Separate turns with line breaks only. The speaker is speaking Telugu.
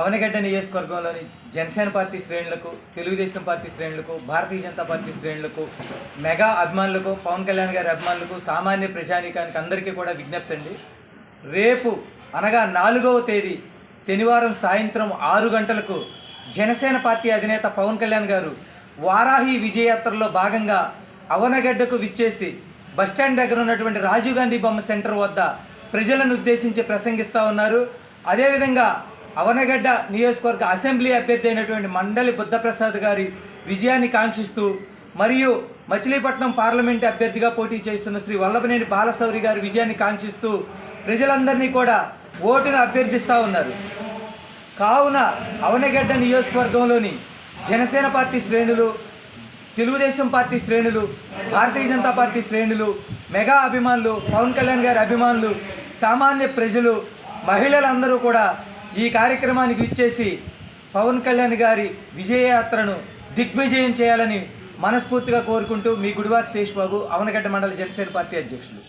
అవనగడ్డ నియోజకవర్గంలోని జనసేన పార్టీ శ్రేణులకు తెలుగుదేశం పార్టీ శ్రేణులకు భారతీయ జనతా పార్టీ శ్రేణులకు మెగా అభిమానులకు పవన్ కళ్యాణ్ గారి అభిమానులకు సామాన్య ప్రజానీకానికి అందరికీ కూడా విజ్ఞప్తి అండి. రేపు అనగా నాలుగవ తేదీ శనివారం సాయంత్రం ఆరు గంటలకు జనసేన పార్టీ అధినేత పవన్ కళ్యాణ్ గారు వారాహి విజయయాత్రలో భాగంగా అవనగడ్డకు విచ్చేసి బస్టాండ్ దగ్గర ఉన్నటువంటి రాజీవ్ గాంధీ బొమ్మ సెంటర్ వద్ద ప్రజలను ఉద్దేశించి ప్రసంగిస్తూ ఉన్నారు. అదేవిధంగా అవనగడ్డ నియోజకవర్గ అసెంబ్లీ అభ్యర్థి అయినటువంటి మండలి బుద్ధప్రసాద్ గారి విజయాన్ని కాంక్షిస్తూ మరియు మచిలీపట్నం పార్లమెంట్ అభ్యర్థిగా పోటీ చేస్తున్న శ్రీ వల్లభనేని బాలశౌరి గారి విజయాన్ని కాంక్షిస్తూ ప్రజలందరినీ కూడా ఓటును అభ్యర్థిస్తూ ఉన్నారు. కావున అవనగడ్డ నియోజకవర్గంలోని జనసేన పార్టీ శ్రేణులు తెలుగుదేశం పార్టీ శ్రేణులు భారతీయ జనతా పార్టీ శ్రేణులు మెగా అభిమానులు పవన్ కళ్యాణ్ గారి అభిమానులు సామాన్య ప్రజలు మహిళలందరూ కూడా ఈ కార్యక్రమానికి విచ్చేసి పవన్ కళ్యాణ్ గారి విజయయాత్రను దిగ్విజయం చేయాలని మనస్ఫూర్తిగా కోరుకుంటూ మీ గుడివాక్ శేష్ బాబు అవనగడ్డ మండల జనసేన పార్టీ అధ్యక్షులు.